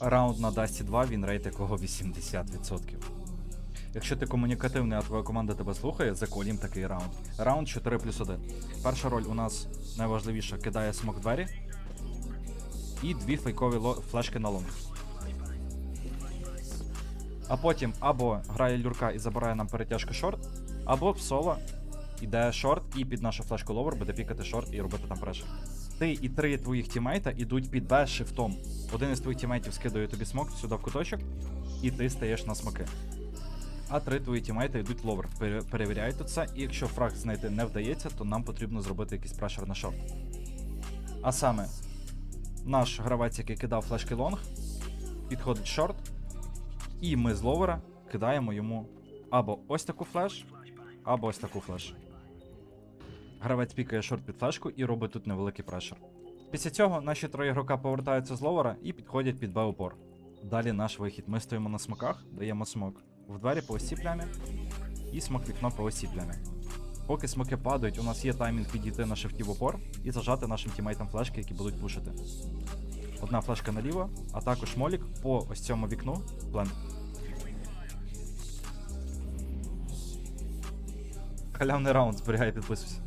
Раунд на Дасті 2, він рейт якого 80%. Якщо ти комунікативний, а твоя команда тебе слухає, заколім такий раунд. Раунд 4 плюс 1. Перша роль у нас найважливіша кидає смок двері. І дві фейкові флешки на лонг. А потім або грає люрка і забирає нам перетяжку шорт, або в соло іде шорт і під нашу флешку ловер буде пікати шорт і робити там прешер. Ти і три твоїх тімейта ідуть під Б шифтом. Один із твоїх тімейтів скидає тобі смок сюди в куточок, і ти стаєш на смоки. А три твої тімейти йдуть ловер. Пере- Перевіряють тут це, і якщо фраг знайти не вдається, то нам потрібно зробити якийсь прешер на шорт. А саме, наш гравець, який кидав флешки лонг, підходить шорт, і ми з ловера кидаємо йому або ось таку флеш, або ось таку флеш. Гравець пікає шорт під флешку і робить тут невеликий прешер. Після цього наші троє ігрока повертаються з ловера і підходять під Б-упор. Далі наш вихід. Ми стоїмо на смоках, даємо смок в двері по ось цій плямі і смок вікно по ось цій плямі. Поки смоки падають, у нас є таймінг підійти на шифті в упор і зажати нашим тімейтам флешки, які будуть пушити. Одна флешка наліво, а також молік по ось цьому вікну. Плен. Халявний раунд, зберігай, підписуйся.